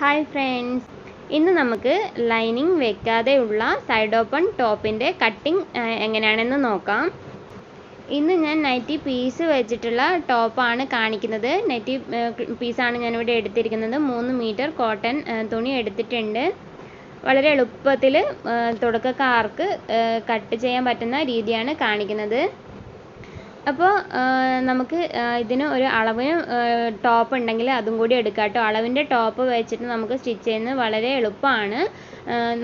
Hi friends ഇന്ന് നമുക്ക് lining വെക്കാതെയുള്ള സൈഡ് ഓപ്പൺ ടോപ്പിന്റെ കട്ടിങ് എങ്ങനെയാണെന്ന് നോക്കാം. ഇന്ന് ഞാൻ നൈറ്റി പീസ് വെച്ചിട്ടുള്ള ടോപ്പാണ് കാണിക്കുന്നത്. നൈറ്റി പീസാണ് ഞാനിവിടെ എടുത്തിരിക്കുന്നത്. മൂന്ന് മീറ്റർ കോട്ടൺ തുണി എടുത്തിട്ടുണ്ട്. വളരെ എളുപ്പത്തിൽ തുടക്കക്കാർക്ക് കട്ട് ചെയ്യാൻ പറ്റുന്ന രീതിയാണ് കാണിക്കുന്നത്. അപ്പോൾ നമുക്ക് ഇതിന് ഒരു അളവിന് ടോപ്പ് ഉണ്ടെങ്കിൽ അതും കൂടി എടുക്കാം കേട്ടോ. അളവിന്റെ ടോപ്പ് വെച്ചിട്ട് നമുക്ക് സ്റ്റിച്ച് ചെയ്യുന്നത് വളരെ എളുപ്പമാണ്.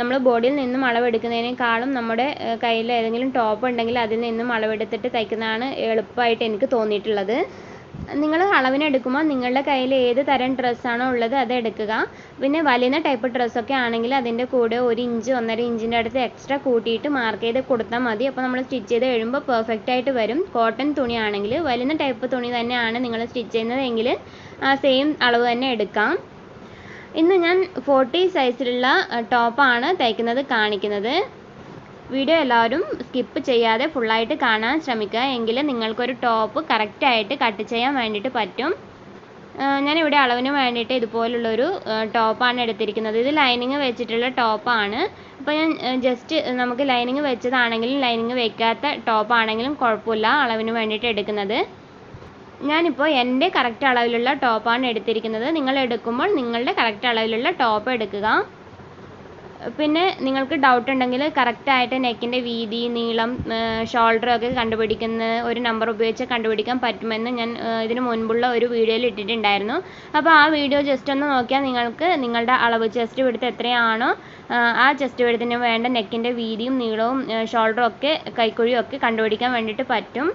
നമ്മൾ ബോഡിയിൽ നിന്നും അളവെടുക്കുന്നതിനേക്കാളും നമ്മുടെ കയ്യിൽ ഏതെങ്കിലും ടോപ്പ് ഉണ്ടെങ്കിൽ അതിൽ നിന്നും അളവെടുത്തിട്ട് തയ്ക്കുന്നതാണ് എളുപ്പമായിട്ട് എനിക്ക് തോന്നിയിട്ടുള്ളത്. നിങ്ങൾ അളവിനെടുക്കുമ്പോൾ നിങ്ങളുടെ കയ്യിൽ ഏത് തരം ഡ്രസ്സാണോ ഉള്ളത് അത് എടുക്കുക. പിന്നെ വലിയ ടൈപ്പ് ഡ്രസ്സൊക്കെ ആണെങ്കിൽ അതിന്റെ കൂടെ ഒരു ഇഞ്ച് ഒന്നര ഇഞ്ചിന്റെ അടുത്ത് എക്സ്ട്രാ കൂട്ടിയിട്ട് മാർക്ക് ചെയ്ത് കൊടുത്താൽ മതി. അപ്പോൾ നമ്മൾ സ്റ്റിച്ച് ചെയ്ത് കഴിയുമ്പോൾ പെർഫെക്റ്റ് ആയിട്ട് വരും. കോട്ടൺ തുണിയാണെങ്കിൽ വലിയ ടൈപ്പ് തുണി തന്നെയാണ് നിങ്ങൾ സ്റ്റിച്ച് ചെയ്യുന്നതെങ്കിൽ സെയിം അളവ് തന്നെ എടുക്കാം. ഇന്ന് ഞാൻ ഫോർട്ടി സൈസിലുള്ള ടോപ്പാണ് തയ്ക്കുന്നത് കാണിക്കുന്നത്. വീഡിയോ എല്ലാവരും സ്കിപ്പ് ചെയ്യാതെ ഫുള്ളായിട്ട് കാണാൻ ശ്രമിക്കുക. എങ്കിൽ നിങ്ങൾക്കൊരു ടോപ്പ് കറക്റ്റായിട്ട് കട്ട് ചെയ്യാൻ വേണ്ടിയിട്ട് പറ്റും. ഞാനിവിടെ അളവിന് വേണ്ടിയിട്ട് ഇതുപോലുള്ളൊരു ടോപ്പാണ് എടുത്തിരിക്കുന്നത്. ഇത് ലൈനിങ് വെച്ചിട്ടുള്ള ടോപ്പാണ് അപ്പോൾ ഞാൻ ജസ്റ്റ് നമുക്ക് ലൈനിങ് വെച്ചതാണെങ്കിലും ലൈനിങ് വെക്കാത്ത ടോപ്പാണെങ്കിലും കുഴപ്പമില്ല. അളവിന് വേണ്ടിയിട്ട് എടുക്കുന്നത്. ഞാനിപ്പോൾ എന്റെ കറക്റ്റ് അളവിലുള്ള ടോപ്പാണ് എടുത്തിരിക്കുന്നത്. നിങ്ങൾ എടുക്കുമ്പോൾ നിങ്ങളുടെ കറക്റ്റ് അളവിലുള്ള ടോപ്പ് എടുക്കുക. പിന്നെ നിങ്ങൾക്ക് ഡൗട്ട് ഉണ്ടെങ്കിൽ കറക്റ്റായിട്ട് നെക്കിന്റെ വീതി നീളം ഷോൾഡർ ഒക്കെ കണ്ടുപിടിക്കുന്ന ഒരു നമ്പർ ഉപയോഗിച്ച് കണ്ടുപിടിക്കാൻ പറ്റുമെന്ന് ഞാൻ ഇതിന് മുൻപുള്ള ഒരു വീഡിയോയിൽ ഇട്ടിട്ടുണ്ടായിരുന്നു. അപ്പോൾ ആ വീഡിയോ ജസ്റ്റ് ഒന്ന് നോക്കിയാൽ നിങ്ങൾക്ക് നിങ്ങളുടെ അളവ് ചെസ്റ്റ് വിടുത്ത് എത്രയാണോ ആ ചെസ്റ്റ് വിടുത്തിന് വേണ്ട നെക്കിന്റെ വീതിയും നീളവും ഷോൾഡറും ഒക്കെ കൈക്കുഴിയും ഒക്കെ കണ്ടുപിടിക്കാൻ വേണ്ടിയിട്ട് പറ്റും.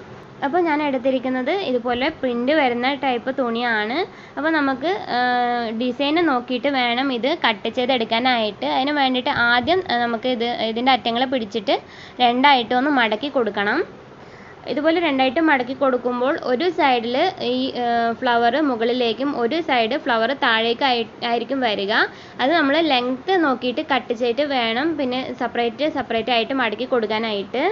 അപ്പോൾ ഞാൻ എടുത്തിരിക്കുന്നത് ഇതുപോലെ പ്രിന്റ് വരുന്ന ടൈപ്പ് തുണിയാണ്. അപ്പോൾ നമുക്ക് ഡിസൈൻ നോക്കിയിട്ട് വേണം ഇത് കട്ട് ചെയ്തെടുക്കാനായിട്ട്. അതിന് വേണ്ടിയിട്ട് ആദ്യം നമുക്ക് ഇത് ഇതിന്റെ അറ്റങ്ങൾ പിടിച്ചിട്ട് രണ്ടായിട്ട് ഒന്ന് മടക്കി കൊടുക്കണം. ഇതുപോലെ രണ്ടായിട്ട് മടക്കി കൊടുക്കുമ്പോൾ ഒരു സൈഡിൽ ഈ ഫ്ലവർ മുകളിലേക്കും ഒരു സൈഡ് ഫ്ലവർ താഴേക്ക് ആയിരിക്കും വരിക. അത് നമ്മൾ ലെങ്ത്ത് നോക്കിയിട്ട് കട്ട് ചെയ്തിട്ട് വേണം പിന്നെ സെപ്പറേറ്റ് സെപ്പറേറ്റ് ആയിട്ട് മടക്കി കൊടുക്കാനായിട്ട്.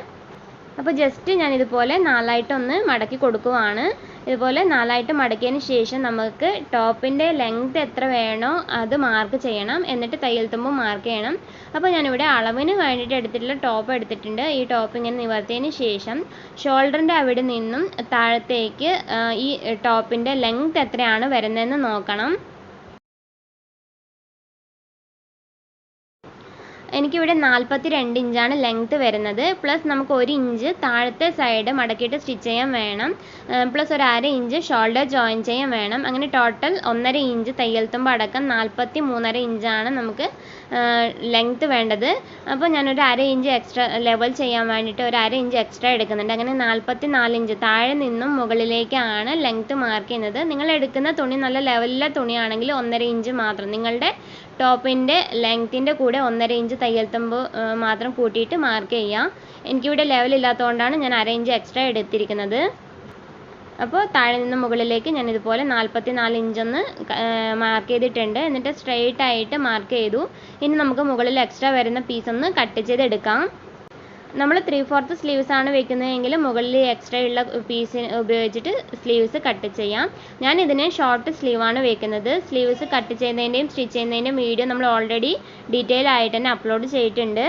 അപ്പോൾ ജസ്റ്റ് ഞാൻ ഇതുപോലെ നാലായിട്ടൊന്ന് മടക്കി കൊടുക്കുവാണ്. ഇതുപോലെ നാലായിട്ട് മടക്കിയതിന് ശേഷം നമുക്ക് ടോപ്പിന്റെ ലെങ്ത് എത്ര വേണോ അത് മാർക്ക് ചെയ്യണം. എന്നിട്ട് തയ്യൽ തുമ്പ് മാർക്ക് ചെയ്യണം. അപ്പോൾ ഞാനിവിടെ അളവിന് വേണ്ടിയിട്ട് എടുത്തിട്ടുള്ള ടോപ്പ് എടുത്തിട്ടുണ്ട്. ഈ ടോപ്പ് ഇങ്ങനെ നിവർത്തിയതിന് ശേഷം ഷോൾഡറിന്റെ അവിടെ നിന്നും താഴത്തേക്ക് ഈ ടോപ്പിന്റെ ലെങ്ത് എത്രയാണ് വരുന്നതെന്ന് നോക്കണം. എനിക്കിവിടെ നാൽപ്പത്തി രണ്ട് ഇഞ്ചാണ് ലെങ്ത്ത് വരുന്നത്. പ്ലസ് നമുക്ക് ഒരു ഇഞ്ച് താഴത്തെ സൈഡ് മടക്കിയിട്ട് സ്റ്റിച്ച് ചെയ്യാൻ വേണം. പ്ലസ് ഒരു അര ഇഞ്ച് ഷോൾഡർ ജോയിൻ ചെയ്യാൻ വേണം. അങ്ങനെ ടോട്ടൽ ഒന്നര ഇഞ്ച് തയ്യൽ തുമ്പ് അടക്കം നാൽപ്പത്തി മൂന്നര ഇഞ്ചാണ് നമുക്ക് ലെങ്ത്ത് വേണ്ടത്. അപ്പോൾ ഞാനൊരു അര ഇഞ്ച് എക്സ്ട്രാ ലെവൽ ചെയ്യാൻ വേണ്ടിയിട്ട് ഒരു അര ഇഞ്ച് എക്സ്ട്രാ എടുക്കുന്നുണ്ട്. അങ്ങനെ നാൽപ്പത്തി നാല് ഇഞ്ച് താഴെ നിന്നും മുകളിലേക്കാണ് ലെങ്ത്ത് മാർക്ക് ചെയ്യുന്നത്. നിങ്ങൾ എടുക്കുന്ന തുണി നല്ല ലെവലിലെ തുണിയാണെങ്കിൽ ഒന്നര ഇഞ്ച് മാത്രം. നിങ്ങളുടെ ടോപ്പിന്റെ ലെങ്ത്തിന്റെ കൂടെ ഒന്നര ഇഞ്ച് തയ്യൽ തുമ്പ് മാത്രം കൂട്ടിയിട്ട് മാർക്ക് ചെയ്യാം. എനിക്കിവിടെ ലെവൽ ഇല്ലാത്തതുകൊണ്ടാണ് ഞാൻ അര ഇഞ്ച് എക്സ്ട്രാ എടുത്തിരിക്കുന്നത്. അപ്പോൾ താഴെ നിന്ന് മുകളിലേക്ക് ഞാൻ ഇതുപോലെ നാൽപ്പത്തി നാല് ഇഞ്ചൊന്ന് മാർക്ക് ചെയ്തിട്ടുണ്ട്. എന്നിട്ട് സ്ട്രെയിറ്റ് ആയിട്ട് മാർക്ക് ചെയ്തു. ഇനി നമുക്ക് മുകളിൽ എക്സ്ട്രാ വരുന്ന പീസ് ഒന്ന് കട്ട് ചെയ്തെടുക്കാം. നമ്മൾ ത്രീ ഫോർത്ത് സ്ലീവ്സ് ആണ് വെക്കുന്നതെങ്കിൽ മുകളിൽ എക്സ്ട്രാ ഉള്ള പീസ് ഉപയോഗിച്ചിട്ട് സ്ലീവ്സ് കട്ട് ചെയ്യാം. ഞാൻ ഇതിന് ഷോർട്ട് സ്ലീവ് ആണ് വെക്കുന്നത്. സ്ലീവ്സ് കട്ട് ചെയ്യുന്നതിന്റെയും സ്റ്റിച്ച് ചെയ്യുന്നതിന്റെയും വീഡിയോ നമ്മൾ ഓൾറെഡി ഡീറ്റെയിൽ ആയിട്ട് തന്നെ അപ്ലോഡ് ചെയ്തിട്ടുണ്ട്.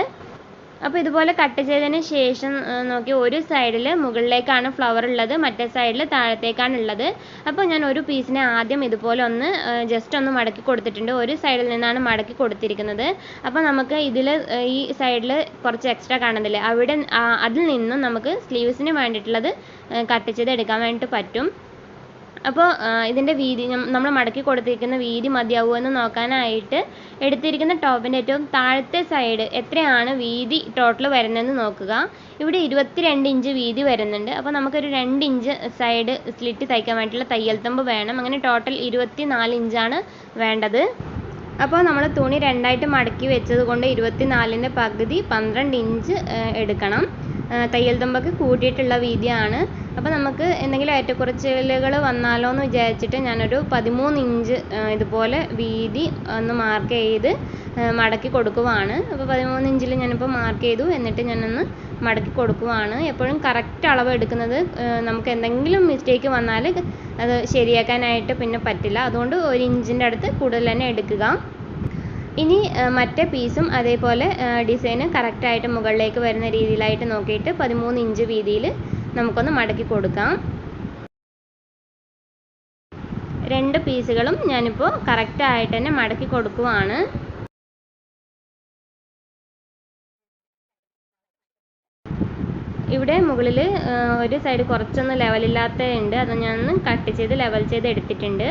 അപ്പോൾ ഇതുപോലെ കട്ട് ചെയ്തതിന് ശേഷം നോക്കി ഒരു സൈഡിൽ മുകളിലേക്കാണ് ഫ്ലവർ ഉള്ളത് മറ്റേ സൈഡിൽ താഴത്തേക്കാണ് ഉള്ളത്. അപ്പോൾ ഞാൻ ഒരു പീസിനെ ആദ്യം ഇതുപോലെ ഒന്ന് ജസ്റ്റ് ഒന്ന് മടക്കി കൊടുത്തിട്ടുണ്ട്. ഒരു സൈഡിൽ നിന്നാണ് മടക്കി കൊടുത്തിരിക്കുന്നത്. അപ്പോൾ നമുക്ക് ഇതിൽ ഈ സൈഡിൽ കുറച്ച് എക്സ്ട്രാ കാണുന്നില്ലേ? അവിടെ അതിൽ നിന്നും നമുക്ക് സ്ലീവ്സിന് വേണ്ടിയിട്ടുള്ളത് കട്ട് ചെയ്ത് എടുക്കാൻ വേണ്ടിയിട്ട് പറ്റും. അപ്പോൾ ഇതിന്റെ വീതി നമ്മൾ മടക്കി കൊടുത്തിരിക്കുന്ന വീതി മതിയാവുമോ എന്ന് നോക്കാനായിട്ട് എടുത്തിരിക്കുന്ന ടോപ്പിന്റെ ഏറ്റവും താഴത്തെ സൈഡ് എത്രയാണ് വീതി ടോട്ടൽ വരുന്നതെന്ന് നോക്കുക. ഇവിടെ ഇരുപത്തിരണ്ട് ഇഞ്ച് വീതി വരുന്നുണ്ട്. അപ്പോൾ നമുക്കൊരു രണ്ട് ഇഞ്ച് സൈഡ് സ്ലിറ്റ് തയ്ക്കാൻ വേണ്ടിയിട്ടുള്ള തയ്യൽ തുമ്പ് വേണം. അങ്ങനെ ടോട്ടൽ ഇരുപത്തി നാല് ഇഞ്ചാണ് വേണ്ടത്. അപ്പോൾ നമ്മൾ തുണി രണ്ടായിട്ട് മടക്കി വെച്ചത് കൊണ്ട് ഇരുപത്തി നാലിന്റെ പകുതി പന്ത്രണ്ട് ഇഞ്ച് എടുക്കണം. തയ്യൽ തുമ്പൊക്കെ കൂട്ടിയിട്ടുള്ള വീതിയാണ്. അപ്പോൾ നമുക്ക് എന്തെങ്കിലും ഏറ്റക്കുറച്ചിലുകൾ വന്നാലോ എന്ന് വിചാരിച്ചിട്ട് ഞാനൊരു പതിമൂന്ന് ഇഞ്ച് ഇതുപോലെ വീതി ഒന്ന് മാർക്ക് ചെയ്ത് മടക്കി കൊടുക്കുവാണ്. അപ്പോൾ പതിമൂന്ന് ഇഞ്ചിൽ ഞാനിപ്പോൾ മാർക്ക് ചെയ്തു. എന്നിട്ട് ഞാനൊന്ന് മടക്കി കൊടുക്കുവാണ്. എപ്പോഴും കറക്റ്റ് അളവ് എടുക്കുന്നത് നമുക്ക് എന്തെങ്കിലും മിസ്റ്റേക്ക് വന്നാൽ അത് ശരിയാക്കാനായിട്ട് പിന്നെ പറ്റില്ല. അതുകൊണ്ട് ഒരു ഇഞ്ചിന്റെ അടുത്ത് കൂടുതൽ തന്നെ എടുക്കുക. ഇനി മറ്റേ പീസും അതേപോലെ ഡിസൈന് കറക്റ്റായിട്ട് മുകളിലേക്ക് വരുന്ന രീതിയിലായിട്ട് നോക്കിയിട്ട് പതിമൂന്ന് ഇഞ്ച് വീതിയിൽ നമുക്കൊന്ന് മടക്കി കൊടുക്കാം. രണ്ട് പീസുകളും ഞാനിപ്പോൾ കറക്റ്റായിട്ട് തന്നെ മടക്കി കൊടുക്കുവാണ്. ഇവിടെ മുകളിൽ ഒരു സൈഡ് കുറച്ചൊന്ന് ലെവലില്ലാത്ത ഉണ്ട് അത് ഞാൻ കട്ട് ചെയ്ത് ലെവൽ ചെയ്ത് എടുത്തിട്ടുണ്ട്.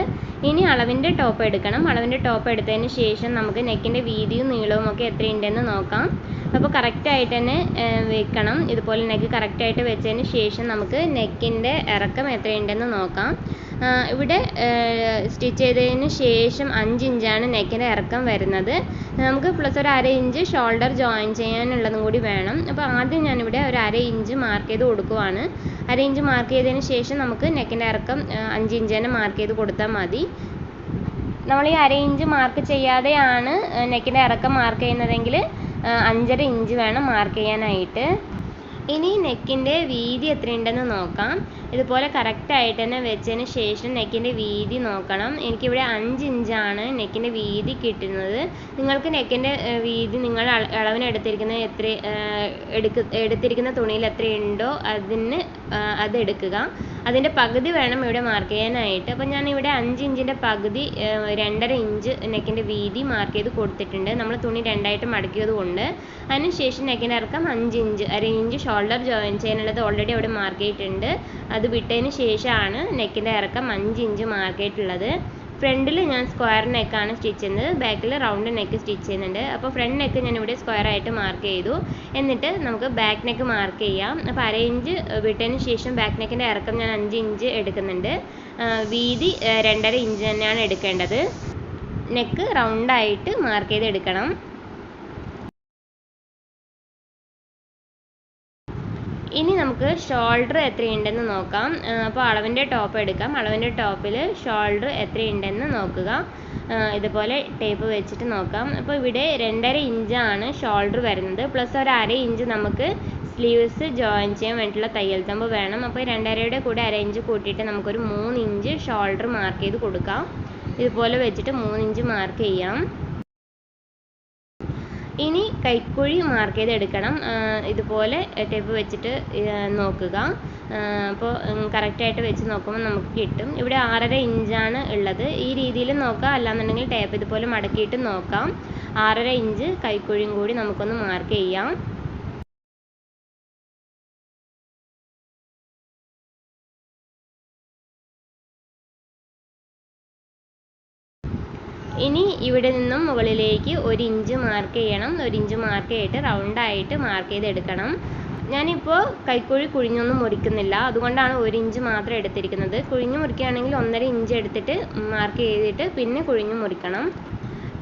ഇനി അളവിന്റെ ടോപ്പ് എടുക്കണം. അളവിന്റെ ടോപ്പ് എടുത്തതിന് ശേഷം നമുക്ക് നെക്കിന്റെ വീതിയും നീളവും ഒക്കെ എത്രയുണ്ടെന്ന് നോക്കാം. അപ്പോൾ കറക്റ്റായിട്ട് തന്നെ വെക്കണം. ഇതുപോലെ നെക്ക് കറക്റ്റായിട്ട് വെച്ചതിന് ശേഷം നമുക്ക് നെക്കിന്റെ ഇറക്കം എത്രയുണ്ടെന്ന് നോക്കാം. ഇവിടെ സ്റ്റിച്ച് ചെയ്തതിന് ശേഷം അഞ്ച് ഇഞ്ചാണ് നെക്കിന്റെ ഇറക്കം വരുന്നത്. നമുക്ക് പ്ലസ് ഒരു അര ഇഞ്ച് ഷോൾഡർ ജോയിൻ ചെയ്യാനുള്ളതും കൂടി വേണം. അപ്പോൾ ആദ്യം ഞാനിവിടെ ഒരു അര ഇഞ്ച് മാർക്ക് ചെയ്ത് കൊടുക്കുവാണ്. അര ഇഞ്ച് മാർക്ക് ചെയ്തതിന് ശേഷം നമുക്ക് നെക്കിന്റെ ഇറക്കം അഞ്ച് ഇഞ്ച് തന്നെ മാർക്ക് ചെയ്ത് കൊടുത്താൽ മതി. നമ്മൾ ഈ അര ഇഞ്ച് മാർക്ക് ചെയ്യാതെയാണ് നെക്കിന്റെ ഇറക്കം മാർക്ക് ചെയ്യുന്നതെങ്കിൽ അഞ്ചര ഇഞ്ച് വേണം മാർക്ക് ചെയ്യാനായിട്ട്. ഇനി നെക്കിന്റെ വീതി എത്രയുണ്ടെന്ന് നോക്കാം. ഇതുപോലെ കറക്റ്റായിട്ട് തന്നെ വെച്ചതിന് ശേഷം നെക്കിന്റെ വീതി നോക്കണം. എനിക്കിവിടെ അഞ്ച് ഇഞ്ചാണ് നെക്കിന്റെ വീതി കിട്ടുന്നത്. നിങ്ങൾക്ക് നെക്കിന്റെ വീതി നിങ്ങൾ അളവിന് എടുത്തിരിക്കുന്ന എത്ര എടുക്ക എടുത്തിരിക്കുന്ന തുണിയിൽ എത്ര ഉണ്ടോ അതിന് അതെടുക്കുക അതിന്റെ പകുതി വേണം ഇവിടെ മാർക്ക് ചെയ്യാനായിട്ട്. അപ്പോൾ ഞാൻ ഇവിടെ അഞ്ച് ഇഞ്ചിന്റെ പകുതി രണ്ടര ഇഞ്ച് നെക്കിന്റെ വീതി മാർക്ക് ചെയ്ത് കൊടുത്തിട്ടുണ്ട്. നമ്മൾ തുണി രണ്ടായിട്ട് മടക്കിയത് കൊണ്ട്. അതിനുശേഷം നെക്കിന്റെ ഇറക്കം അഞ്ച് ഇഞ്ച് അര ഇഞ്ച് ഷോൾഡർ ജോയിൻ ചെയ്യാനുള്ളത് ഓൾറെഡി അവിടെ മാർക്ക് ചെയ്തിട്ടുണ്ട്. അത് വിട്ടതിന് ശേഷമാണ് നെക്കിന്റെ ഇറക്കം അഞ്ച് ഇഞ്ച് മാർക്കായിട്ടുള്ളത്. ഫ്രണ്ടിൽ ഞാൻ സ്ക്വയർ നെക്കാണ് സ്റ്റിച്ച് ചെയ്യുന്നത്. ബാക്കിൽ റൗണ്ട് നെക്ക് സ്റ്റിച്ച് ചെയ്യുന്നുണ്ട്. അപ്പോൾ ഫ്രണ്ട് നെക്ക് ഞാൻ ഇവിടെ സ്ക്വയർ ആയിട്ട് മാർക്ക് ചെയ്തു. എന്നിട്ട് നമുക്ക് ബാക്ക് നെക്ക് മാർക്ക് ചെയ്യാം. അപ്പോൾ അര ഇഞ്ച് വിട്ടതിന് ശേഷം ബാക്ക് നെക്കിന്റെ ഇറക്കം ഞാൻ അഞ്ച് ഇഞ്ച് എടുക്കുന്നുണ്ട്. വീതി രണ്ടര ഇഞ്ച് തന്നെയാണ് എടുക്കേണ്ടത്. നെക്ക് റൗണ്ടായിട്ട് മാർക്ക് ചെയ്ത് ഇനി നമുക്ക് ഷോൾഡർ എത്രയുണ്ടെന്ന് നോക്കാം. അപ്പോൾ അളവിന്റെ ടോപ്പ് എടുക്കാം. അളവിന്റെ ടോപ്പിൽ ഷോൾഡർ എത്രയുണ്ടെന്ന് നോക്കുക. ഇതുപോലെ ടേപ്പ് വെച്ചിട്ട് നോക്കാം. അപ്പോൾ ഇവിടെ രണ്ടര ഇഞ്ചാണ് ഷോൾഡർ വരുന്നത്. പ്ലസ് ഒരു അര ഇഞ്ച് നമുക്ക് സ്ലീവ്സ് ജോയിൻ ചെയ്യാൻ വേണ്ടിയിട്ടുള്ള തയ്യൽ തമ്പ് വേണം. അപ്പോൾ രണ്ടരയുടെ കൂടെ അര ഇഞ്ച് കൂട്ടിയിട്ട് നമുക്കൊരു മൂന്ന് ഇഞ്ച് ഷോൾഡർ മാർക്ക് ചെയ്ത് കൊടുക്കാം. ഇതുപോലെ വെച്ചിട്ട് മൂന്ന് ഇഞ്ച് മാർക്ക് ചെയ്യാം. ഇനി കൈക്കുഴി മാർക്ക് ചെയ്ത് എടുക്കണം ഇതുപോലെ ടേപ്പ് വെച്ചിട്ട് നോക്കുക. അപ്പോൾ കറക്റ്റായിട്ട് വെച്ച് നോക്കുമ്പോൾ നമുക്ക് കിട്ടും. ഇവിടെ ആറര ഇഞ്ചാണ് ഉള്ളത്. ഈ രീതിയിൽ നോക്കാം അല്ലാന്നുണ്ടെങ്കിൽ ടേപ്പ് ഇതുപോലെ മടക്കിയിട്ട് നോക്കാം. ആറര ഇഞ്ച് കൈക്കുഴിയും കൂടി നമുക്കൊന്ന് മാർക്ക് ചെയ്യാം. ഇനി ഇവിടെ നിന്നും മുകളിലേക്ക് ഒരു ഇഞ്ച് മാർക്ക് ചെയ്യണം. ഒരു ഇഞ്ച് മാർക്ക് ചെയ്തിട്ട് റൗണ്ടായിട്ട് മാർക്ക് ചെയ്തെടുക്കണം. ഞാനിപ്പോൾ കൈക്കുഴി കുഴിഞ്ഞൊന്നും മുറിക്കുന്നില്ല. അതുകൊണ്ടാണ് ഒരു ഇഞ്ച് മാത്രം എടുത്തിരിക്കുന്നത്. കുഴിഞ്ഞു മുറിക്കുകയാണെങ്കിൽ ഒന്നര ഇഞ്ച് എടുത്തിട്ട് മാർക്ക് ചെയ്തിട്ട് പിന്നെ കുഴിഞ്ഞു മുറിക്കണം.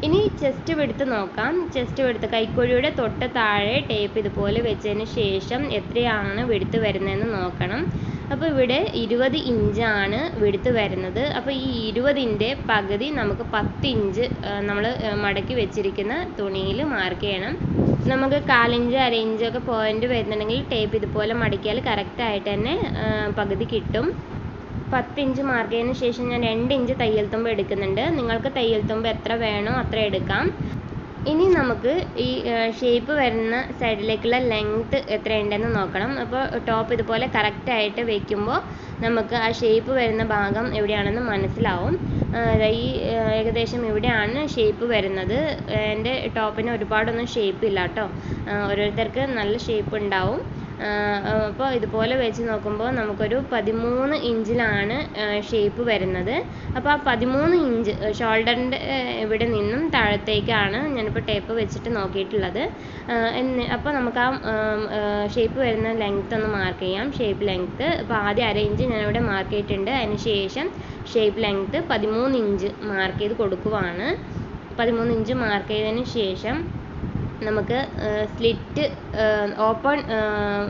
ഇനി ചെസ്റ്റ് വെടുത്ത് നോക്കാം. ചെസ്റ്റ് വെടുത്ത് കൈക്കുഴിയുടെ തൊട്ട് താഴെ ടേപ്പ് ഇതുപോലെ വെച്ചതിന് ശേഷം എത്രയാണ് വെടുത്ത് വരുന്നതെന്ന് നോക്കണം. അപ്പോൾ ഇവിടെ ഇരുപത് ഇഞ്ചാണ് വെടുത്ത് വരുന്നത്. അപ്പോൾ ഈ ഇരുപതിന്റെ പകുതി നമുക്ക് പത്ത് ഇഞ്ച് നമ്മൾ മടക്കി വെച്ചിരിക്കുന്ന തുണിയിൽ മാർക്ക് ചെയ്യണം. നമുക്ക് കാലിഞ്ച് അര ഇഞ്ചൊക്കെ പോയിന്റ് വരുന്നുണ്ടെങ്കിൽ ടേപ്പ് ഇതുപോലെ മടക്കിയാൽ കറക്റ്റായിട്ട് തന്നെ പകുതി കിട്ടും. പത്ത് ഇഞ്ച് മാർക്ക് ചെയ്തതിന് ശേഷം ഞാൻ രണ്ട് ഇഞ്ച് തയ്യൽ തുമ്പ് എടുക്കുന്നുണ്ട്. നിങ്ങൾക്ക് തയ്യൽ തുമ്പ് എത്ര വേണോ അത്ര എടുക്കാം. ഇനി നമുക്ക് ഈ ഷേപ്പ് വരുന്ന സൈഡിലേക്കുള്ള ലെങ്ത് എത്രയുണ്ടെന്ന് നോക്കണം. അപ്പോൾ ടോപ്പ് ഇതുപോലെ കറക്റ്റായിട്ട് വയ്ക്കുമ്പോൾ നമുക്ക് ആ ഷേപ്പ് വരുന്ന ഭാഗം എവിടെയാണെന്ന് മനസ്സിലാവും. ഈ ഏകദേശം ഇവിടെയാണ് ഷേപ്പ് വരുന്നത്. എന്റെ ടോപ്പിന് ഒരുപാടൊന്നും ഷേപ്പ് ഇല്ല കേട്ടോ ഓരോരുത്തർക്ക് നല്ല ഷേപ്പ് ഉണ്ടാവും. അപ്പോൾ ഇതുപോലെ വെച്ച് നോക്കുമ്പോൾ നമുക്കൊരു പതിമൂന്ന് ഇഞ്ചിലാണ് ഷേപ്പ് വരുന്നത്. അപ്പോൾ ആ പതിമൂന്ന് ഇഞ്ച് ഷോൾഡറിന്റെ ഇവിടെ നിന്നും താഴത്തേക്കാണ് ഞാനിപ്പോൾ ടേപ്പ് വെച്ചിട്ട് നോക്കിയിട്ടുള്ളത്. അപ്പോൾ നമുക്ക് ആ ഷേപ്പ് വരുന്ന ലെങ്ത് ഒന്ന് മാർക്ക് ചെയ്യാം. ഷേപ്പ് ലെങ്ത്ത് അപ്പോൾ ആദ്യം അര ഇഞ്ച് ഞാനിവിടെ മാർക്ക് ചെയ്തിട്ടുണ്ട്. അതിന് ശേഷം ഷേപ്പ് ലെങ്ത്ത് പതിമൂന്ന് ഇഞ്ച് മാർക്ക് ചെയ്ത് കൊടുക്കുവാണ്. പതിമൂന്ന് ഇഞ്ച് മാർക്ക് ചെയ്തതിന് ശേഷം നമുക്ക് സ്ലിറ്റ് ഓപ്പൺ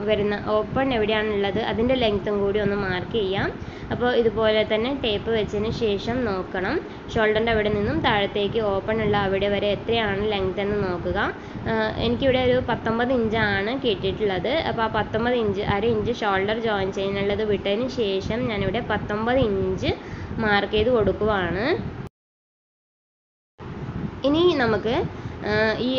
വരുന്ന ഓപ്പൺ എവിടെയാണുള്ളത് അതിന്റെ ലെങ്ത്തും കൂടി ഒന്ന് മാർക്ക് ചെയ്യാം. അപ്പോൾ ഇതുപോലെ തന്നെ ടേപ്പ് വെച്ചതിന് ശേഷം നോക്കണം. ഷോൾഡറിന്റെ അവിടെ നിന്നും താഴത്തേക്ക് ഓപ്പൺ ഉള്ള അവിടെ വരെ എത്രയാണ് ലെങ്ത് എന്ന് നോക്കുക. എനിക്കിവിടെ ഒരു പത്തൊമ്പത് ഇഞ്ചാണ് കിട്ടിയിട്ടുള്ളത്. അപ്പോൾ ആ പത്തൊമ്പത് ഇഞ്ച് അര ഇഞ്ച് ഷോൾഡർ ജോയിൻ ചെയ്യാനുള്ളത് വിട്ടതിന് ശേഷം ഞാനിവിടെ പത്തൊമ്പത് ഇഞ്ച് മാർക്ക് ചെയ്ത് കൊടുക്കുവാണ്. ഇനി നമുക്ക് ഈ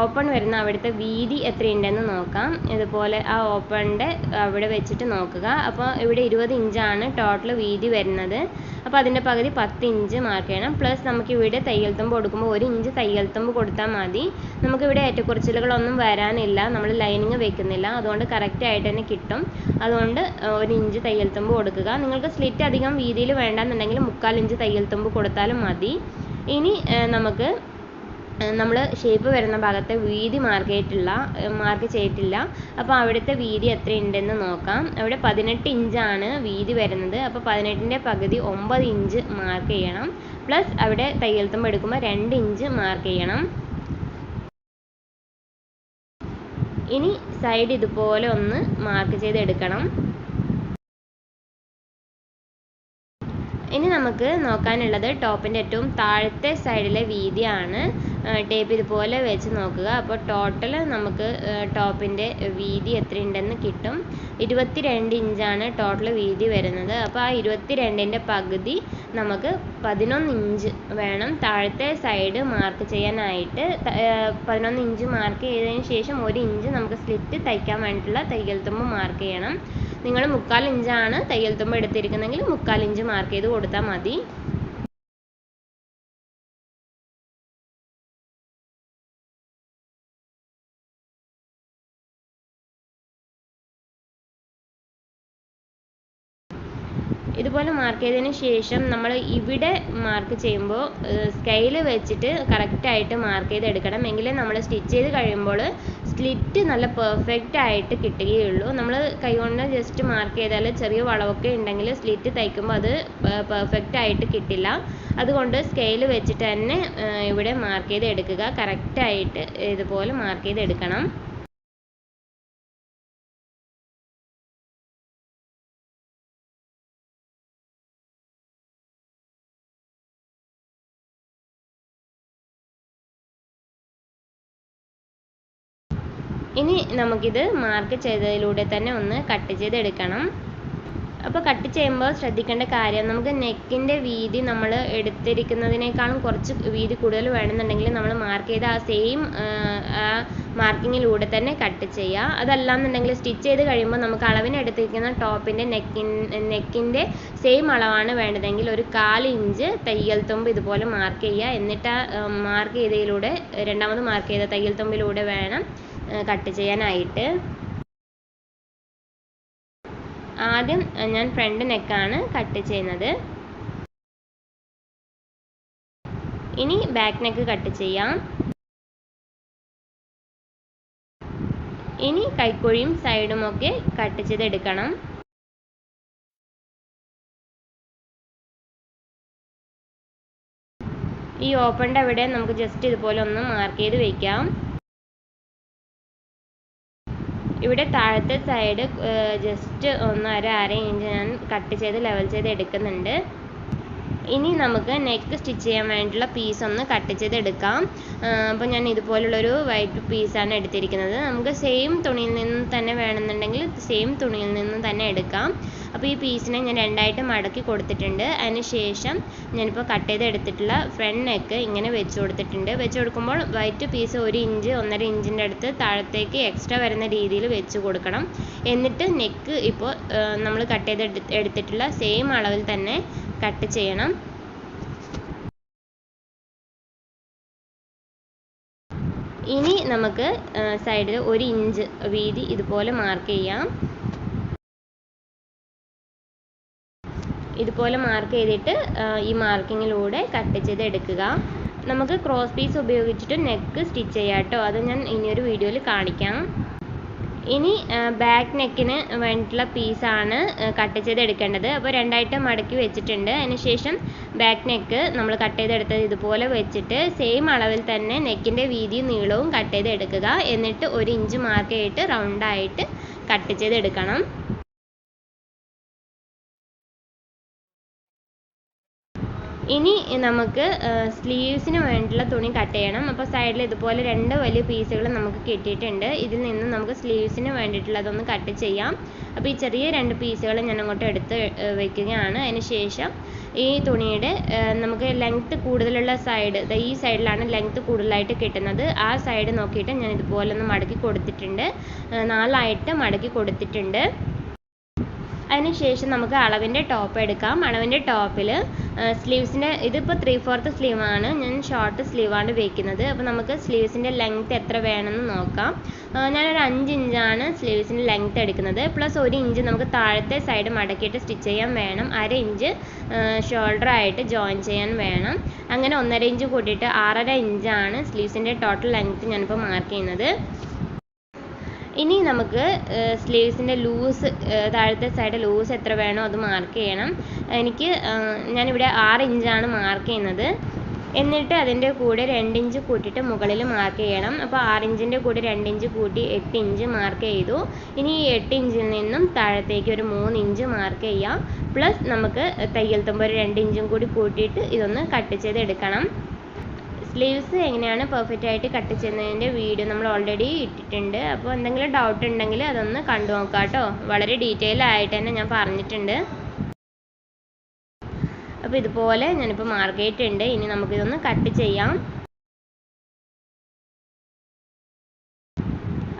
ഓപ്പൺ വരുന്ന അവിടുത്തെ വീതി എത്രയുണ്ടെന്ന് നോക്കാം. ഇതുപോലെ ആ ഓപ്പണിന്റെ അവിടെ വെച്ചിട്ട് നോക്കുക. അപ്പോൾ ഇവിടെ ഇരുപത് ഇഞ്ചാണ് ടോട്ടൽ വീതി വരുന്നത്. അപ്പോൾ അതിന്റെ പകുതി പത്ത് ഇഞ്ച് മാർക്ക് ചെയ്യണം. പ്ലസ് നമുക്ക് ഇവിടെ തയ്യൽ തുമ്പ് കൊടുക്കുമ്പോൾ ഒരു ഇഞ്ച് തയ്യൽ തുമ്പ് കൊടുത്താൽ മതി. നമുക്കിവിടെ ഏറ്റക്കുറച്ചിലുകളൊന്നും വരാനില്ല. നമ്മൾ ലൈനിങ് വെക്കുന്നില്ല. അതുകൊണ്ട് കറക്റ്റ് ആയിട്ട് തന്നെ കിട്ടും. അതുകൊണ്ട് ഒരു ഇഞ്ച് തയ്യൽ തുമ്പ് കൊടുക്കുക. നിങ്ങൾക്ക് സ്ലിറ്റ് അധികം വീതിയിൽ വേണ്ടെന്നുണ്ടെങ്കിൽ മുക്കാൽ ഇഞ്ച് തയ്യൽ തുമ്പ് കൊടുത്താലും മതി. ഇനി നമുക്ക് നമ്മൾ ഷേപ്പ് വരുന്ന ഭാഗത്തെ വീതി മാർക്ക് ചെയ്തിട്ടില്ല മാർക്ക് ചെയ്തിട്ടില്ല. അപ്പോൾ അവിടുത്തെ വീതി എത്രയുണ്ടെന്ന് നോക്കാം. അവിടെ പതിനെട്ട് ഇഞ്ചാണ് വീതി വരുന്നത്. അപ്പോൾ പതിനെട്ടിന്റെ പകുതി ഒമ്പത് ഇഞ്ച് മാർക്ക് ചെയ്യണം. പ്ലസ് അവിടെ തയ്യൽ തുമ്പ് എടുക്കുമ്പോൾ രണ്ട് ഇഞ്ച് മാർക്ക് ചെയ്യണം. ഇനി സൈഡ് ഇതുപോലെ ഒന്ന് മാർക്ക് ചെയ്തെടുക്കണം. ഇനി നമുക്ക് നോക്കാനുള്ളത് ടോപ്പിന്റെ ഏറ്റവും താഴത്തെ സൈഡിലെ വീതിയാണ്. ടേപ്പ് ഇതുപോലെ വെച്ച് നോക്കുക. അപ്പോൾ ടോട്ടൽ നമുക്ക് ടോപ്പിന്റെ വീതി എത്രയുണ്ടെന്ന് കിട്ടും. ഇരുപത്തി രണ്ട് ഇഞ്ചാണ് ടോട്ടൽ വീതി വരുന്നത്. അപ്പോൾ ആ ഇരുപത്തി രണ്ടിന്റെ പകുതി നമുക്ക് പതിനൊന്ന് ഇഞ്ച് വേണം താഴത്തെ സൈഡ് മാർക്ക് ചെയ്യാനായിട്ട്. പതിനൊന്ന് ഇഞ്ച് മാർക്ക് ചെയ്തതിന് ശേഷം ഒരു ഇഞ്ച് നമുക്ക് സ്ലിറ്റ് തയ്ക്കാൻ വേണ്ടിയിട്ടുള്ള തയ്യൽ തുമ്പ് മാർക്ക് ചെയ്യണം. നിങ്ങൾ മുക്കാൽ ഇഞ്ചാണ് തയ്യൽ തുമ്പ് എടുത്തിരിക്കുന്നതെങ്കിൽ മുക്കാൽ ഇഞ്ച് മാർക്ക് ചെയ്ത് കൊടുത്താൽ മതി. ഇതുപോലെ മാർക്ക് ചെയ്തതിന് ശേഷം നമ്മൾ ഇവിടെ മാർക്ക് ചെയ്യുമ്പോൾ സ്കെയിൽ വെച്ചിട്ട് കറക്റ്റായിട്ട് മാർക്ക് ചെയ്തെടുക്കണം. എങ്കിലേ നമ്മൾ സ്റ്റിച്ച് ചെയ്ത് കഴിയുമ്പോൾ സ്ലിറ്റ് നല്ല പെർഫെക്റ്റ് ആയിട്ട് കിട്ടുകയുള്ളൂ. നമ്മൾ കൈകൊണ്ട് ജസ്റ്റ് മാർക്ക് ചെയ്താൽ ചെറിയ വളവൊക്കെ ഉണ്ടെങ്കിൽ സ്ലിറ്റ് തയ്ക്കുമ്പോൾ അത് പെർഫെക്റ്റ് ആയിട്ട് കിട്ടില്ല. അതുകൊണ്ട് സ്കെയിൽ വെച്ചിട്ട് തന്നെ ഇവിടെ മാർക്ക് ചെയ്ത് എടുക്കുക കറക്റ്റായിട്ട് ഇതുപോലെ മാർക്ക് ചെയ്ത് എടുക്കണം ഇനി നമുക്കിത് മാർക്ക് ചെയ്തതിലൂടെ തന്നെ ഒന്ന് കട്ട് ചെയ്തെടുക്കണം. അപ്പോൾ കട്ട് ചെയ്യുമ്പോൾ ശ്രദ്ധിക്കേണ്ട കാര്യം നമുക്ക് നെക്കിന്റെ വീതി നമ്മൾ എടുത്തിരിക്കുന്നതിനേക്കാളും കുറച്ച് വീതി കൂടുതൽ വേണമെന്നുണ്ടെങ്കിൽ നമ്മൾ മാർക്ക് ചെയ്ത ആ സെയിം ആ മാർക്കിങ്ങിലൂടെ തന്നെ കട്ട് ചെയ്യുക അതല്ലാന്നുണ്ടെങ്കിൽ സ്റ്റിച്ച് ചെയ്ത് കഴിയുമ്പോൾ നമുക്ക് അളവിന് എടുത്തിരിക്കുന്ന ടോപ്പിന്റെ നെക്കിൻ നെക്കിന്റെ സെയിം അളവാണ് വേണ്ടതെങ്കിൽ ഒരു കാൽ ഇഞ്ച് തയ്യൽ തുമ്പ് ഇതുപോലെ മാർക്ക് ചെയ്യുക. എന്നിട്ട് മാർക്ക് ചെയ്തതിലൂടെ രണ്ടാമത് മാർക്ക് ചെയ്ത തയ്യൽ തുമ്പിലൂടെ വേണം കട്ട് ചെയ്യാനായിട്ട്. ആദ്യം ഞാൻ ഫ്രണ്ട് നെക്കാണ് കട്ട് ചെയ്യുന്നത്. ഇനി ബാക്ക് നെക്ക് കട്ട് ചെയ്യാം. ഇനി കൈക്കുഴിയും സൈഡും ഒക്കെ കട്ട് ചെയ്തെടുക്കണം. ഈ ഓപ്പണിന്റെ അവിടെ നമുക്ക് ജസ്റ്റ് ഇതുപോലെ ഒന്ന് മാർക്ക് ചെയ്ത് വെക്കാം. ഇവിടെ താഴത്തെ സൈഡ് ജസ്റ്റ് ഒന്ന് അര അര ഇഞ്ച് ഞാൻ കട്ട് ചെയ്ത് ലെവൽ ചെയ്ത് എടുക്കുന്നുണ്ട്. ഇനി നമുക്ക് നെക്ക് സ്റ്റിച്ച് ചെയ്യാൻ വേണ്ടിയിട്ടുള്ള പീസ് ഒന്ന് കട്ട് ചെയ്ത് എടുക്കാം അപ്പോൾ ഞാൻ ഇതുപോലുള്ളൊരു വൈറ്റ് പീസാണ് എടുത്തിരിക്കുന്നത്. നമുക്ക് സെയിം തുണിയിൽ നിന്ന് തന്നെ വേണമെന്നുണ്ടെങ്കിൽ സെയിം തുണിയിൽ നിന്ന് തന്നെ എടുക്കാം. അപ്പോൾ ഈ പീസിനെ ഞാൻ രണ്ടായിട്ട് മടക്കി കൊടുത്തിട്ടുണ്ട്. അതിന് ശേഷം ഞാനിപ്പോൾ കട്ട് ചെയ്ത് എടുത്തിട്ടുള്ള ഫ്രണ്ട് നെക്ക് ഇങ്ങനെ വെച്ച് കൊടുത്തിട്ടുണ്ട്. വെച്ച് കൊടുക്കുമ്പോൾ വൈറ്റ് പീസ് ഒരു ഇഞ്ച് ഒന്നര ഇഞ്ചിന്റെ അടുത്ത് താഴത്തേക്ക് എക്സ്ട്രാ വരുന്ന രീതിയിൽ വെച്ച് കൊടുക്കണം. എന്നിട്ട് നെക്ക് ഇപ്പോൾ നമ്മൾ കട്ട് ചെയ്ത് എടുത്തിട്ടുള്ള സെയിം അളവിൽ തന്നെ കട്ട് ചെയ്യണം. ഇനി നമുക്ക് സൈഡിൽ ഒരു ഇഞ്ച് വീതി ഇതുപോലെ മാർക്ക് ചെയ്യാം. ഇതുപോലെ മാർക്ക് ചെയ്തിട്ട് ഈ മാർക്കിങ്ങിലൂടെ കട്ട് ചെയ്ത് എടുക്കുക. നമുക്ക് ക്രോസ് പീസ് ഉപയോഗിച്ചിട്ട് നെക്ക് സ്റ്റിച്ച് ചെയ്യാം കേട്ടോ അത് ഞാൻ ഇനിയൊരു വീഡിയോയിൽ കാണിക്കാം. ഇനി ബാക്ക് നെക്കിന് വേണ്ടിയിട്ടുള്ള പീസാണ് കട്ട് ചെയ്തെടുക്കേണ്ടത്. അപ്പോൾ രണ്ടായിട്ട് മടക്കി വെച്ചിട്ടുണ്ട്. അതിന് ശേഷം ബാക്ക് നെക്ക് നമ്മൾ കട്ട് ചെയ്തെടുത്തത് ഇതുപോലെ വെച്ചിട്ട് സെയിം അളവിൽ തന്നെ നെക്കിന്റെ വീതിയും നീളവും കട്ട് ചെയ്തെടുക്കുക. എന്നിട്ട് ഒരു ഇഞ്ച് മാർക്ക് ചെയ്തിട്ട് റൗണ്ടായിട്ട് കട്ട് ചെയ്തെടുക്കണം. ഇനി നമുക്ക് സ്ലീവ്സിന് വേണ്ടിയിട്ടുള്ള തുണി കട്ട് ചെയ്യണം. അപ്പോൾ സൈഡിൽ ഇതുപോലെ രണ്ട് വലിയ പീസുകൾ നമുക്ക് കിട്ടിയിട്ടുണ്ട്. ഇതിൽ നിന്ന് നമുക്ക് സ്ലീവ്സിന് വേണ്ടിയിട്ടുള്ളതൊന്ന് കട്ട് ചെയ്യാം. അപ്പോൾ ഈ ചെറിയ രണ്ട് പീസുകൾ ഞാൻ അങ്ങോട്ട് എടുത്ത് വെക്കുകയാണ്. അതിന് ശേഷം ഈ തുണിയുടെ നമുക്ക് ലെങ്ത്ത് കൂടുതലുള്ള സൈഡ് ഈ സൈഡിലാണ് ലെങ്ത്ത് കൂടുതലായിട്ട് കിട്ടുന്നത്. ആ സൈഡ് നോക്കിയിട്ട് ഞാൻ ഇതുപോലെ ഒന്ന് മടക്കി കൊടുത്തിട്ടുണ്ട്. നാലായിട്ട് മടക്കി കൊടുത്തിട്ടുണ്ട്. അതിനുശേഷം നമുക്ക് അളവിന്റെ ടോപ്പ് എടുക്കാം. അളവിന്റെ ടോപ്പിൽ സ്ലീവ്സിന്റെ ഇതിപ്പോൾ ത്രീ ഫോർത്ത് സ്ലീവാണ് ഞാൻ ഷോർട്ട് സ്ലീവാണ് വെക്കുന്നത് അപ്പോൾ നമുക്ക് സ്ലീവ്സിന്റെ ലെങ്ത് എത്ര വേണമെന്ന് നോക്കാം. ഞാനൊരു അഞ്ച് ഇഞ്ചാണ് സ്ലീവ്സിന്റെ ലെങ്ത് എടുക്കുന്നത്. പ്ലസ് ഒരു ഇഞ്ച് നമുക്ക് താഴത്തെ സൈഡ് മടക്കിയിട്ട് സ്റ്റിച്ച് ചെയ്യാൻ വേണം. അര ഇഞ്ച് ഷോൾഡർ ആയിട്ട് ജോയിൻ ചെയ്യാൻ വേണം. അങ്ങനെ ഒന്നര ഇഞ്ച് കൂട്ടിയിട്ട് ആറര ഇഞ്ചാണ് സ്ലീവ്സിന്റെ ടോട്ടൽ ലെങ്ത്ത് ഞാനിപ്പോൾ മാർക്ക് ചെയ്യുന്നത്. ഇനി നമുക്ക് സ്ലീവ്സിന്റെ ലൂസ് താഴത്തെ സൈഡ് ലൂസ് എത്ര വേണോ അത് മാർക്ക് ചെയ്യണം. എനിക്ക് ഞാനിവിടെ ആറ് ഇഞ്ചാണ് മാർക്ക് ചെയ്യുന്നത്. എന്നിട്ട് അതിന്റെ കൂടെ ഇഞ്ച് കൂട്ടിയിട്ട് മുകളിൽ മാർക്ക് ചെയ്യണം. അപ്പോൾ ആറ് ഇഞ്ചിന്റെ കൂടെ ഇഞ്ച് കൂട്ടി എട്ട് ഇഞ്ച് മാർക്ക് ചെയ്തു. ഇനി ഈ എട്ട് ഇഞ്ചിൽ നിന്നും താഴത്തേക്ക് ഒരു മൂന്ന് ഇഞ്ച് മാർക്ക് ചെയ്യാം. പ്ലസ് നമുക്ക് തയ്യൽ തുമ്പ് ഒരു ഇഞ്ചും കൂടി കൂട്ടിയിട്ട് ഇതൊന്ന് കട്ട് ചെയ്ത് എടുക്കണം. സ്ലീവ്സ് എങ്ങനെയാണ് പെർഫെക്റ്റ് ആയിട്ട് കട്ട് ചെയ്യുന്നതിന്റെ വീഡിയോ നമ്മൾ ഓൾറെഡി ഇട്ടിട്ടുണ്ട്. അപ്പോൾ എന്തെങ്കിലും ഡൗട്ട് ഉണ്ടെങ്കിൽ അതൊന്ന് കണ്ടു നോക്കാം കേട്ടോ. വളരെ ഡീറ്റെയിൽ ആയിട്ട് തന്നെ ഞാൻ പറഞ്ഞിട്ടുണ്ട്. അപ്പോൾ ഇതുപോലെ ഞാനിപ്പോൾ ചെയ്തിട്ടുണ്ട് ഇനി നമുക്കിതൊന്ന് കട്ട് ചെയ്യാം.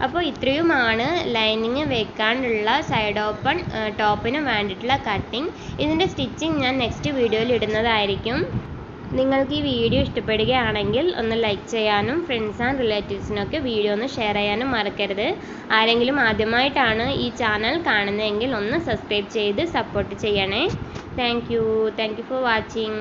അപ്പോൾ ഇത്രയുമാണ് ലൈനിങ് വെക്കാനുള്ള സൈഡ് ഓപ്പൺ ടോപ്പിന് വേണ്ടിയിട്ടുള്ള കട്ടിങ് ഇതിന്റെ സ്റ്റിച്ചിങ് ഞാൻ നെക്സ്റ്റ് വീഡിയോയിൽ ഇടുന്നതായിരിക്കും. നിങ്ങൾക്ക് ഈ വീഡിയോ ഇഷ്ടപ്പെടുകയാണെങ്കിൽ ഒന്ന് ലൈക്ക് ചെയ്യാനും ഫ്രണ്ട്സ് ആൻഡ് റിലേറ്റീവ്സിനൊക്കെ വീഡിയോ ഒന്ന് ഷെയർ ചെയ്യാനും മറക്കരുത്. ആരെങ്കിലും ആദ്യമായിട്ടാണ് ഈ ചാനൽ കാണുന്നതെങ്കിൽ ഒന്ന് സബ്സ്ക്രൈബ് ചെയ്ത് സപ്പോർട്ട് ചെയ്യണേ. Thank you thank you for watching